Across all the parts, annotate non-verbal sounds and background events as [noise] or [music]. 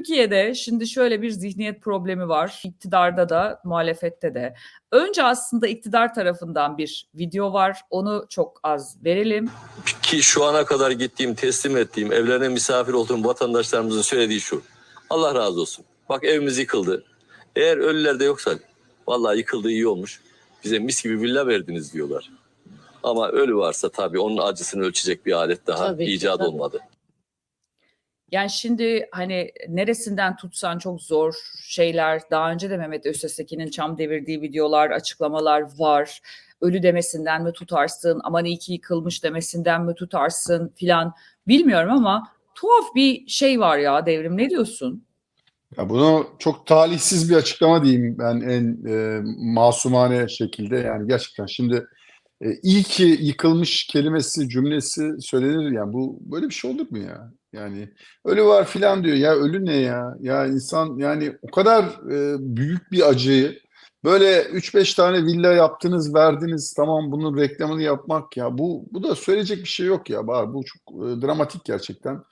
Türkiye'de şimdi şöyle bir zihniyet problemi var. İktidarda da, muhalefette de. Önce aslında iktidar tarafından bir video var. Onu çok az verelim. Ki şu ana kadar gittiğim, teslim ettiğim, evlerine misafir olduğum vatandaşlarımızın söylediği şu. Allah razı olsun. Bak evimiz yıkıldı. Eğer ölüler de yoksa vallahi yıkıldı iyi olmuş. Bize mis gibi villa verdiniz diyorlar. Ama ölü varsa tabii onun acısını ölçecek bir alet daha Tabii ki, icat tabii. olmadı. Yani şimdi hani neresinden tutsan çok zor şeyler. Daha önce de Mehmet Öztesekin'in çam devirdiği videolar, açıklamalar var. Ölü demesinden mi tutarsın, aman iyi ki yıkılmış demesinden mi tutarsın filan bilmiyorum ama tuhaf bir şey var ya devrim ne diyorsun? Ya bunu çok talihsiz bir açıklama diyeyim ben en e, masumane şekilde yani gerçekten şimdi e, iyi ki yıkılmış kelimesi cümlesi söylenir yani bu böyle bir şey olur mu ya? Yani ölü var filan diyor ya ölü ne ya? Ya insan yani o kadar e, büyük bir acıyı böyle 3-5 tane villa yaptınız verdiniz tamam bunun reklamını yapmak ya bu bu da söyleyecek bir şey yok ya Bahar bu çok e, dramatik gerçekten.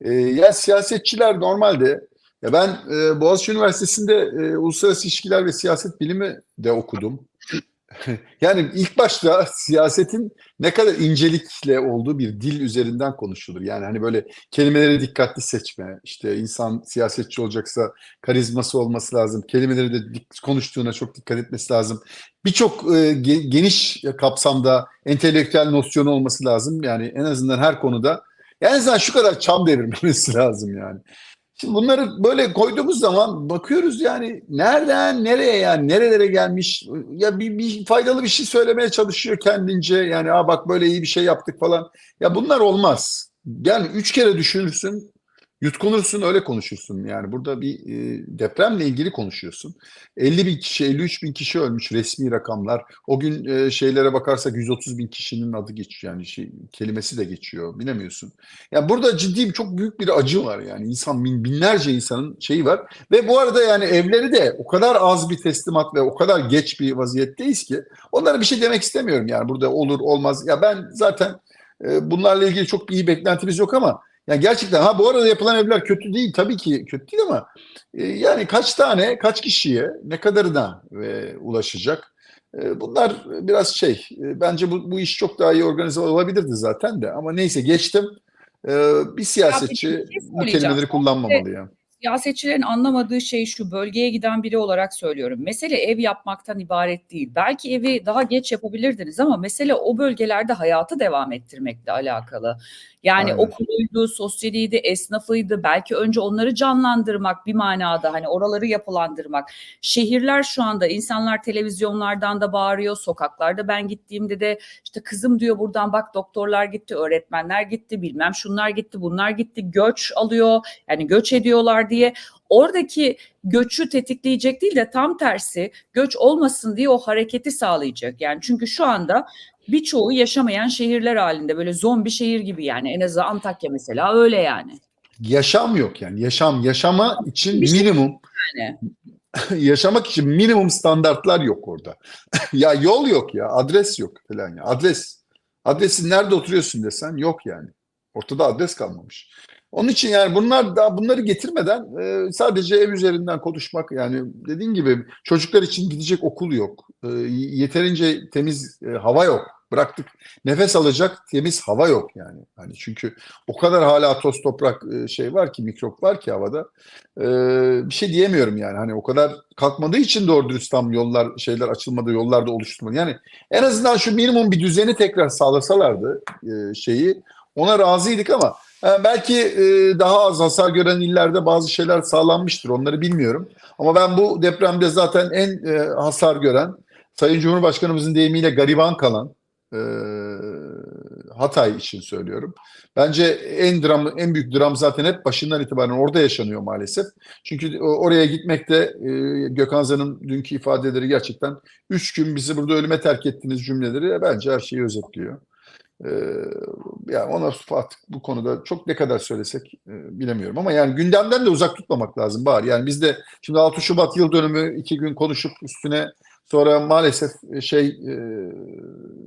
E, ya siyasetçiler normalde ya ben e, Boğaziçi Üniversitesi'nde e, uluslararası ilişkiler ve siyaset bilimi de okudum. [laughs] yani ilk başta siyasetin ne kadar incelikle olduğu bir dil üzerinden konuşulur. Yani hani böyle kelimeleri dikkatli seçme, işte insan siyasetçi olacaksa karizması olması lazım, kelimeleri de konuştuğuna çok dikkat etmesi lazım. Birçok e, ge- geniş kapsamda entelektüel nosyonu olması lazım. Yani en azından her konuda. En azından şu kadar çam devirmemesi [laughs] lazım yani. Şimdi bunları böyle koyduğumuz zaman bakıyoruz yani nereden nereye yani nerelere gelmiş? Ya bir, bir faydalı bir şey söylemeye çalışıyor kendince. Yani Aa bak böyle iyi bir şey yaptık falan. Ya bunlar olmaz. Yani üç kere düşünürsün yutkunursun öyle konuşursun. Yani burada bir e, depremle ilgili konuşuyorsun. 50 bin kişi 53 bin kişi ölmüş resmi rakamlar. O gün e, şeylere bakarsak 130 bin kişinin adı geçiyor. Yani şey, kelimesi de geçiyor. Bilemiyorsun. Ya burada ciddi bir çok büyük bir acı var yani. İnsan bin, binlerce insanın şeyi var. Ve bu arada yani evleri de o kadar az bir teslimat ve o kadar geç bir vaziyetteyiz ki onlara bir şey demek istemiyorum. Yani burada olur olmaz. Ya ben zaten e, bunlarla ilgili çok iyi beklentimiz yok ama yani gerçekten ha bu arada yapılan evler kötü değil tabii ki kötü değil ama e, yani kaç tane kaç kişiye ne kadarına e, ulaşacak e, bunlar biraz şey e, bence bu, bu iş çok daha iyi organize olabilirdi zaten de ama neyse geçtim. Ee, bir siyasetçi Ya peki, bir şey bu kelimeleri kullanmamalı ya. Siyasetçilerin anlamadığı şey şu bölgeye giden biri olarak söylüyorum. Mesele ev yapmaktan ibaret değil. Belki evi daha geç yapabilirdiniz ama mesele o bölgelerde hayatı devam ettirmekle alakalı. Yani Aynen. okuluydu, sosyaliydi, esnafıydı. Belki önce onları canlandırmak bir manada hani oraları yapılandırmak. Şehirler şu anda insanlar televizyonlardan da bağırıyor. Sokaklarda ben gittiğimde de işte kızım diyor buradan bak doktorlar gitti, öğretmenler gitti, bilmem şunlar gitti, bunlar gitti. Göç alıyor yani göç ediyorlar diye oradaki göçü tetikleyecek değil de tam tersi göç olmasın diye o hareketi sağlayacak. Yani çünkü şu anda birçoğu yaşamayan şehirler halinde böyle zombi şehir gibi yani en azından Antakya mesela öyle yani. Yaşam yok yani. Yaşam, yaşama için Bir şey- minimum Yani. [laughs] yaşamak için minimum standartlar yok orada. [laughs] ya yol yok ya, adres yok falan ya. Adres. Adresin nerede oturuyorsun desen yok yani. Ortada adres kalmamış. Onun için yani bunlar da bunları getirmeden e, sadece ev üzerinden konuşmak yani dediğin gibi çocuklar için gidecek okul yok. E, yeterince temiz e, hava yok. Bıraktık nefes alacak temiz hava yok yani. Hani çünkü o kadar hala toz toprak şey var ki mikrop var ki havada. Bir şey diyemiyorum yani. Hani o kadar kalkmadığı için doğru dürüst tam yollar şeyler açılmadı, yollar da oluşturmadı. Yani en azından şu minimum bir düzeni tekrar sağlasalardı şeyi ona razıydık ama belki e, daha az hasar gören illerde bazı şeyler sağlanmıştır. Onları bilmiyorum. Ama ben bu depremde zaten en e, hasar gören Sayın Cumhurbaşkanımızın deyimiyle gariban kalan e, Hatay için söylüyorum. Bence en dram, en büyük dram zaten hep başından itibaren orada yaşanıyor maalesef. Çünkü o- oraya gitmekte e, Gökhan Zan'ın dünkü ifadeleri gerçekten üç gün bizi burada ölüme terk ettiğiniz cümleleri e, bence her şeyi özetliyor. E, yani ona artık bu konuda çok ne kadar söylesek e, bilemiyorum ama yani gündemden de uzak tutmamak lazım bari. Yani biz de şimdi 6 Şubat yıl dönümü iki gün konuşup üstüne sonra maalesef şey e,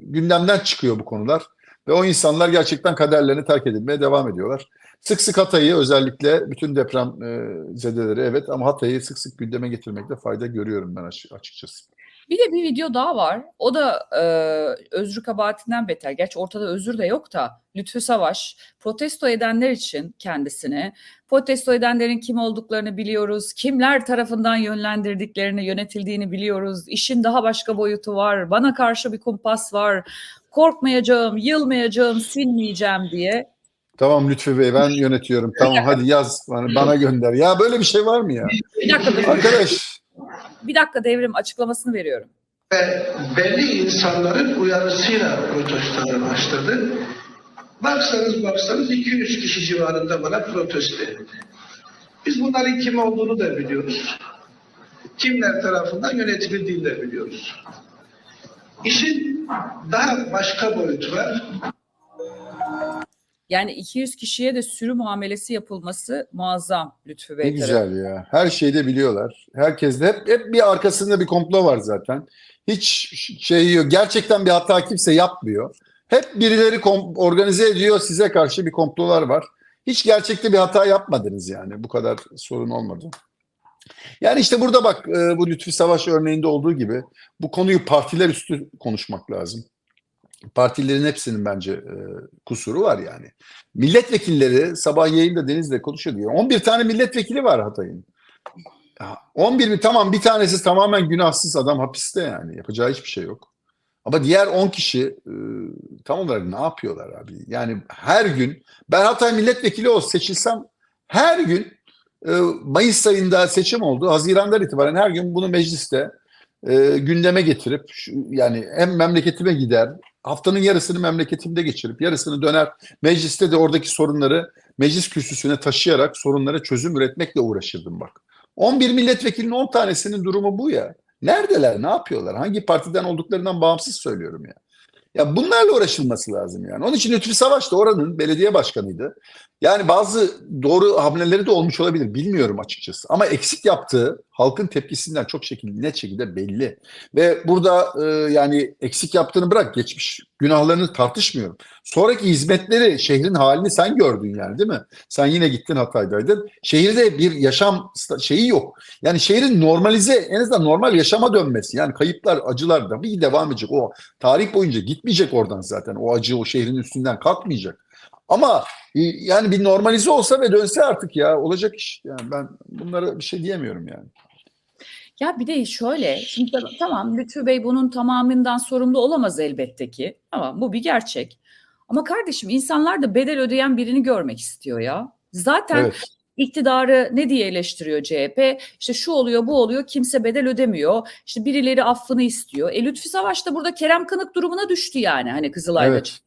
gündemden çıkıyor bu konular ve o insanlar gerçekten kaderlerini terk edilmeye devam ediyorlar. Sık sık Hatay'ı özellikle bütün deprem e, zedeleri evet ama Hatay'ı sık sık gündeme getirmekte fayda görüyorum ben aç- açıkçası. Bir de bir video daha var. O da e, özrü kabahatinden beter. Gerçi ortada özür de yok da Lütfü Savaş protesto edenler için kendisini, protesto edenlerin kim olduklarını biliyoruz, kimler tarafından yönlendirdiklerini, yönetildiğini biliyoruz. İşin daha başka boyutu var. Bana karşı bir kumpas var. Korkmayacağım, yılmayacağım, sinmeyeceğim diye. Tamam Lütfü Bey ben yönetiyorum. Tamam hadi yaz bana, bana gönder. Ya böyle bir şey var mı ya? Bir dakika, dur. Arkadaş bir dakika devrim açıklamasını veriyorum. ve belli insanların uyarısıyla protestoları başladı. Baksanız baksanız 200 kişi civarında bana protesto etti. Biz bunların kim olduğunu da biliyoruz. Kimler tarafından yönetildiğini de biliyoruz. İşin daha başka boyutu var. Yani 200 kişiye de sürü muamelesi yapılması muazzam Lütfü Bey. ne güzel ya. Her şeyi de biliyorlar. Herkes de hep, hep bir arkasında bir komplo var zaten. Hiç şey yok. Gerçekten bir hata kimse yapmıyor. Hep birileri organize ediyor. Size karşı bir komplolar var. Hiç gerçekte bir hata yapmadınız yani. Bu kadar sorun olmadı. Yani işte burada bak e, bu Lütfi Savaş örneğinde olduğu gibi bu konuyu partiler üstü konuşmak lazım. Partilerin hepsinin bence e, kusuru var yani. Milletvekilleri sabah yayında Deniz'le konuşuyor diyor. 11 tane milletvekili var Hatay'ın. Ya 11 mi tamam bir tanesi tamamen günahsız adam hapiste yani. Yapacağı hiçbir şey yok. Ama diğer 10 kişi e, tam olarak ne yapıyorlar abi? Yani her gün ben Hatay milletvekili ol seçilsem her gün e, Mayıs ayında seçim oldu. Hazirandan itibaren her gün bunu mecliste e, gündeme getirip şu, yani hem memleketime gider haftanın yarısını memleketimde geçirip yarısını döner mecliste de oradaki sorunları meclis kürsüsüne taşıyarak sorunlara çözüm üretmekle uğraşırdım bak. 11 milletvekilinin 10 tanesinin durumu bu ya. Neredeler? Ne yapıyorlar? Hangi partiden olduklarından bağımsız söylüyorum ya. Ya bunlarla uğraşılması lazım yani. Onun için Lütfi Savaş da oranın belediye başkanıydı. Yani bazı doğru hamleleri de olmuş olabilir. Bilmiyorum açıkçası. Ama eksik yaptığı halkın tepkisinden çok şekilde net şekilde belli. Ve burada e, yani eksik yaptığını bırak geçmiş günahlarını tartışmıyorum. Sonraki hizmetleri şehrin halini sen gördün yani değil mi? Sen yine gittin Hatay'daydın. Şehirde bir yaşam şeyi yok. Yani şehrin normalize en azından normal yaşama dönmesi. Yani kayıplar, acılar da bir devam edecek. O tarih boyunca gitmeyecek oradan zaten. O acı o şehrin üstünden kalkmayacak. Ama e, yani bir normalize olsa ve dönse artık ya olacak iş. Yani ben bunlara bir şey diyemiyorum yani. Ya bir de şöyle, şimdi tamam Lütfü Bey bunun tamamından sorumlu olamaz elbette ki. Ama bu bir gerçek. Ama kardeşim insanlar da bedel ödeyen birini görmek istiyor ya. Zaten Evet. iktidarı ne diye eleştiriyor CHP? İşte şu oluyor, bu oluyor, kimse bedel ödemiyor. İşte birileri affını istiyor. E Lütfü Savaş da burada Kerem Kınık durumuna düştü yani. Hani Kızılay'da Evet.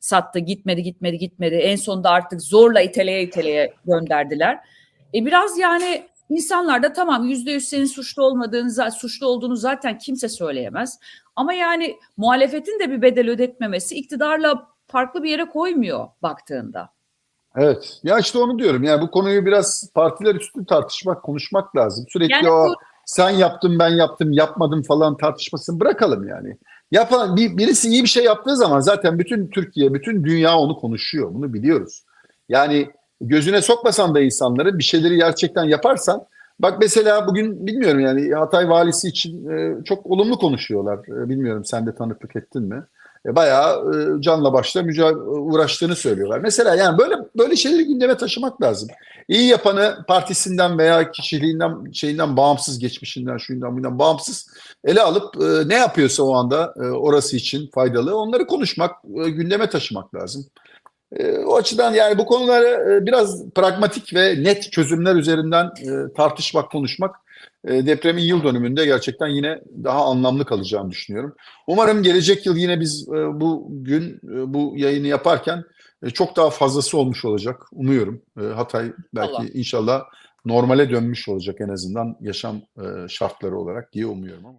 sattı, gitmedi, gitmedi, gitmedi. En sonunda artık zorla iteleye iteleye gönderdiler. E biraz yani insanlar da tamam yüzde yüz senin suçlu olmadığını, suçlu olduğunu zaten kimse söyleyemez. Ama yani muhalefetin de bir bedel ödetmemesi iktidarla farklı bir yere koymuyor baktığında. Evet. Ya işte onu diyorum. Yani bu konuyu biraz partiler üstü tartışmak, konuşmak lazım. Sürekli Yani o bu- sen yaptın, ben yaptım, yapmadım falan tartışmasını bırakalım yani. Yapan bir, birisi iyi bir şey yaptığı zaman zaten bütün Türkiye, bütün dünya onu konuşuyor. Bunu biliyoruz. Yani gözüne sokmasan da insanları bir şeyleri gerçekten yaparsan bak mesela bugün bilmiyorum yani Hatay valisi için e, çok olumlu konuşuyorlar. E, bilmiyorum sen de tanıklık ettin mi? E, bayağı e, canla başla mücadele uğraştığını söylüyorlar. Mesela yani böyle böyle şeyleri gündeme taşımak lazım. İyi yapanı partisinden veya kişiliğinden şeyinden bağımsız geçmişinden şundan bundan bağımsız ele alıp ne yapıyorsa o anda orası için faydalı onları konuşmak, gündeme taşımak lazım. E, o açıdan yani bu konuları e, biraz pragmatik ve net çözümler üzerinden e, tartışmak, konuşmak e, depremin yıl dönümünde gerçekten yine daha anlamlı kalacağını düşünüyorum. Umarım gelecek yıl yine biz bu gün bu yayını yaparken çok daha fazlası olmuş olacak. Umuyorum. Hatay belki Allah. inşallah normale dönmüş olacak en azından yaşam şartları olarak diye umuyorum ama.